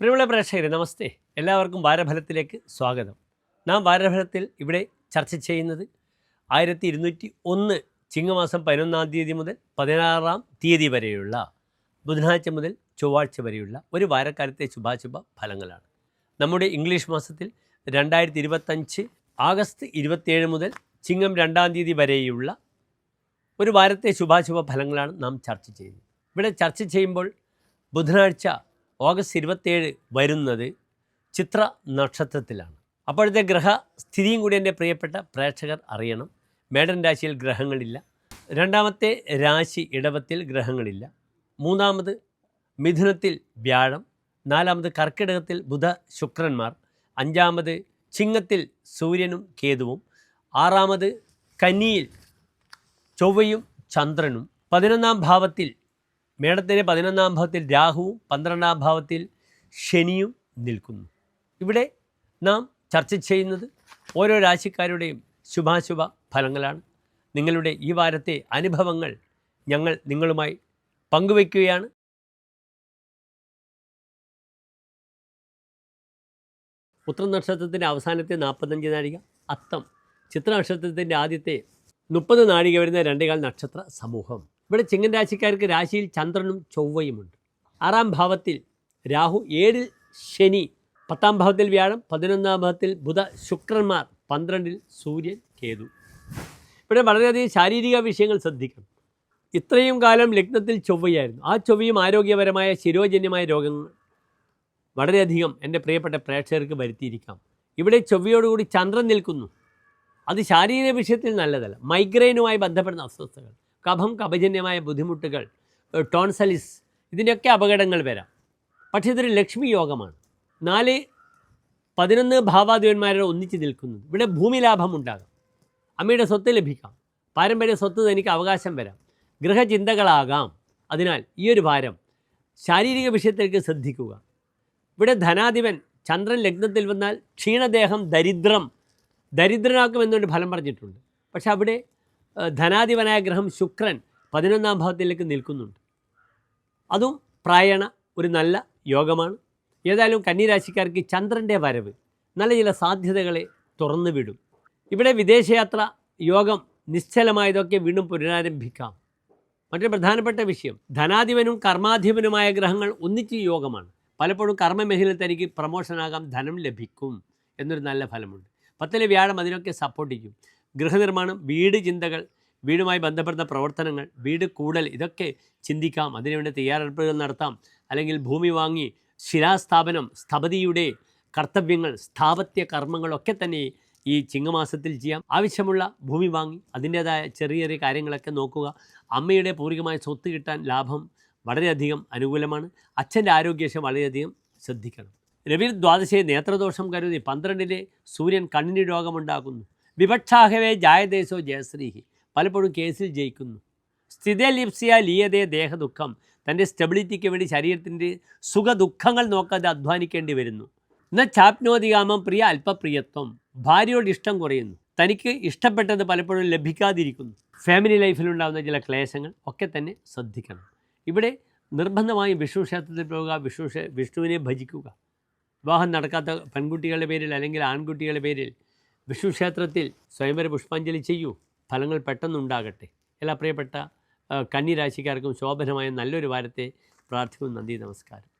പ്രിയമുള്ള പ്രേക്ഷകരെ നമസ്തേ. എല്ലാവർക്കും വാരഫലത്തിലേക്ക് സ്വാഗതം. നാം വാരഫലത്തിൽ ഇവിടെ ചർച്ച ചെയ്യുന്നത് ആയിരത്തി ഇരുന്നൂറ്റി ഒന്ന് ചിങ്ങമാസം പതിനൊന്നാം തീയതി മുതൽ പതിനാറാം തീയതി വരെയുള്ള ബുധനാഴ്ച മുതൽ ചൊവ്വാഴ്ച വരെയുള്ള ഒരു വാരക്കാലത്തെ ശുഭാശുഭ ഫലങ്ങളാണ്. നമ്മുടെ ഇംഗ്ലീഷ് മാസത്തിൽ രണ്ടായിരത്തി ഇരുപത്തഞ്ച് ആഗസ്റ്റ് ഇരുപത്തിയേഴ് മുതൽ ചിങ്ങം രണ്ടാം തീയതി വരെയുള്ള ഒരു വാരത്തെ ശുഭാശുഭ ഫലങ്ങളാണ് നാം ചർച്ച ചെയ്യുന്നത്. ഇവിടെ ചർച്ച ചെയ്യുമ്പോൾ ബുധനാഴ്ച ഓഗസ്റ്റ് ഇരുപത്തേഴ് വരുന്നത് ചിത്ര നക്ഷത്രത്തിലാണ്. അപ്പോഴത്തെ ഗ്രഹസ്ഥിതിയും കൂടി എന്റെ പ്രിയപ്പെട്ട പ്രേക്ഷകർ അറിയണം. മേടൻ രാശിയിൽ ഗ്രഹങ്ങളില്ല. രണ്ടാമത്തെ രാശി ഇടവത്തിൽ ഗ്രഹങ്ങളില്ല. മൂന്നാമത് മിഥുനത്തിൽ വ്യാഴം. നാലാമത് കർക്കിടകത്തിൽ ബുധ ശുക്രന്മാർ. അഞ്ചാമത് ചിങ്ങത്തിൽ സൂര്യനും കേതുവും. ആറാമത് കന്നിയിൽ ചൊവ്വയും ചന്ദ്രനും. പതിനൊന്നാം ഭാവത്തിൽ മേടത്തിന്റെ പതിനൊന്നാം ഭാവത്തിൽ രാഹുവും പന്ത്രണ്ടാം ഭാവത്തിൽ ശനിയും നിൽക്കുന്നു. ഇവിടെ നാം ചർച്ച ചെയ്യുന്നത് ഓരോ രാശിക്കാരുടെയും ശുഭാശുഭ ഫലങ്ങളാണ്. നിങ്ങളുടെ ഈ വാരത്തെ അനുഭവങ്ങൾ ഞങ്ങൾ നിങ്ങളുമായി പങ്കുവയ്ക്കുകയാണ്. ഉത്ര നക്ഷത്രത്തിന്റെ അവസാനത്തെ നാൽപ്പത്തഞ്ച് നാഴിക അത്തം ചിത്ര നക്ഷത്രത്തിന്റെ ആദ്യത്തെ മുപ്പത് നാഴിക വരുന്ന രണ്ടേകാൽ നക്ഷത്ര സമൂഹം. ഇവിടെ ചിങ്ങൻ രാശിക്കാർക്ക് രാശിയിൽ ചന്ദ്രനും ചൊവ്വയുമുണ്ട്. ആറാം ഭാവത്തിൽ രാഹു ഏഴിൽ ശനി പത്താം ഭാവത്തിൽ വ്യാഴം പതിനൊന്നാം ഭാവത്തിൽ ബുധ ശുക്രന്മാർ പന്ത്രണ്ടിൽ സൂര്യൻ കേതു. ഇവിടെ വളരെയധികം ശാരീരിക വിഷയങ്ങൾ ശ്രദ്ധിക്കണം. ഇത്രയും കാലം ലഗ്നത്തിൽ ചൊവ്വയായിരുന്നു. ആ ചൊവ്വയും ആരോഗ്യപരമായ ശിരോജന്യമായ രോഗങ്ങൾ വളരെയധികം എന്റെ പ്രിയപ്പെട്ട പ്രേക്ഷകർക്ക് വരുത്തിയിരിക്കാം. ഇവിടെ ചൊവ്വയോടുകൂടി ചന്ദ്രൻ നിൽക്കുന്നു. അത് ശാരീരിക വിഷയത്തിൽ നല്ലതല്ല. മൈഗ്രെയിനുമായി ബന്ധപ്പെടുന്ന അസ്വസ്ഥതകൾ കഫം കപജന്യമായ ബുദ്ധിമുട്ടുകൾ ടോൺസലിസ് ഇതിന്റെയൊക്കെ അപകടങ്ങൾ വരാം. പക്ഷേ ഇതൊരു ലക്ഷ്മി യോഗമാണ്. നാല് പതിനൊന്ന് ഭാവാധിപന്മാരുടെ ഒന്നിച്ച് നിൽക്കുന്നത്. ഇവിടെ ഭൂമി ലാഭം ഉണ്ടാകാം. അമ്മയുടെ സ്വത്ത് ലഭിക്കാം. പാരമ്പര്യ സ്വത്ത് തനിക്ക് അവകാശം വരാം. ഗൃഹചിന്തകളാകാം അതിനാൽ ഈ ഒരു ഭാരം ശാരീരിക വിഷയത്തിലേക്ക് ശ്രദ്ധിക്കുക. ഇവിടെ ധനാധിപൻ ചന്ദ്രൻ ലഗ്നത്തിൽ വന്നാൽ ക്ഷീണദേഹം ദരിദ്രം ദരിദ്രനാക്കുമെന്നൊരു ഫലം പറഞ്ഞിട്ടുണ്ട്. പക്ഷെ അവിടെ ധനാധിപനായ ഗ്രഹം ശുക്രൻ പതിനൊന്നാം ഭാവത്തിലേക്ക് നിൽക്കുന്നുണ്ട്. അതും പ്രായണ ഒരു നല്ല യോഗമാണ്. ഏതായാലും കന്നിരാശിക്കാർക്ക് ചന്ദ്രന്റെ വരവ് നല്ല ചില സാധ്യതകളെ തുറന്നു വിടും. ഇവിടെ വിദേശയാത്ര യോഗം നിശ്ചലമായതൊക്കെ വീണ്ടും പുനരാരംഭിക്കാം. മറ്റൊരു പ്രധാനപ്പെട്ട വിഷയം ധനാധിപനും കർമാധിപനുമായ ഗ്രഹങ്ങൾ ഒന്നിച്ച് യോഗമാണ്. പലപ്പോഴും കർമ്മമേഖലയിൽ തനിക്ക് പ്രമോഷനാകാം ധനം ലഭിക്കും എന്നൊരു നല്ല ഫലമുണ്ട്. പത്തിലെ വ്യാഴം അതിനൊക്കെ സപ്പോർട്ട് ചെയ്യും. ഗൃഹനിർമ്മാണം വീട് ചിന്തകൾ വീടുമായി ബന്ധപ്പെടുന്ന പ്രവർത്തനങ്ങൾ വീട് കൂടൽ ഇതൊക്കെ ചിന്തിക്കാം. അതിനുവേണ്ടി തയ്യാറെടുപ്പുകൾ നടത്താം. അല്ലെങ്കിൽ ഭൂമി വാങ്ങി ശിലാസ്ഥാപനം സ്ഥപതിയുടെ കർത്തവ്യങ്ങൾ സ്ഥാപത്യ കർമ്മങ്ങളൊക്കെ തന്നെ ഈ ചിങ്ങമാസത്തിൽ ചെയ്യാം. ആവശ്യമുള്ള ഭൂമി വാങ്ങി അതിന്റേതായ ചെറിയ ചെറിയ കാര്യങ്ങളൊക്കെ നോക്കുക. അമ്മയുടെ പൂർവികമായ സ്വത്ത് കിട്ടാൻ ലാഭം വളരെയധികം അനുകൂലമാണ്. അച്ഛന്റെ ആരോഗ്യശം വളരെയധികം ശ്രദ്ധിക്കണം. രവി ദ്വാദശയെ നേത്രദോഷം കരുതി പന്ത്രണ്ടിലെ സൂര്യൻ കണ്ണിന് രോഗമുണ്ടാക്കുന്നു. വിപക്ഷാഹവേ ജായദേശോ ജയശ്രീഹി. പലപ്പോഴും കേസിൽ ജയിക്കുന്നു. സ്ഥിതലിപ്സിയ ലീയതേ ദേഹദുഃഖം. തന്റെ സ്റ്റെബിലിറ്റിക്ക് വേണ്ടി ശരീരത്തിന്റെ സുഖദുഃഖങ്ങൾ നോക്കാതെ അധ്വാനിക്കേണ്ടി വരുന്നു. എന്ന ചാപ്നോതികാമം പ്രിയ അല്പപ്രിയത്വം. ഭാര്യയോട് ഇഷ്ടം കുറയുന്നു. തനിക്ക് ഇഷ്ടപ്പെട്ടത് പലപ്പോഴും ലഭിക്കാതിരിക്കുന്നു. ഫാമിലി ലൈഫിലുണ്ടാകുന്ന ചില ക്ലേശങ്ങൾ ഒക്കെ തന്നെ ശ്രദ്ധിക്കണം. ഇവിടെ നിർബന്ധമായും വിഷ്ണു ക്ഷേത്രത്തിൽ പോവുക വിഷ്ണു വിഷ്ണുവിനെ ഭജിക്കുക. വിവാഹം നടക്കാത്ത പെൺകുട്ടികളുടെ പേരിൽ അല്ലെങ്കിൽ ആൺകുട്ടികളുടെ പേരിൽ വിഷ്ണു ക്ഷേത്രത്തിൽ സ്വയംവര പുഷ്പാഞ്ജലി ചെയ്യൂ. ഫലങ്ങൾ പെട്ടെന്നുണ്ടാകട്ടെ. എല്ലാ പ്രിയപ്പെട്ട കന്നിരാശിക്കാർക്കും കന്നി രാശിക്കാർക്കും ശോഭനമായ നല്ലൊരു വാരത്തെ പ്രാർത്ഥിക്കുന്നു. നന്ദി നമസ്കാരം.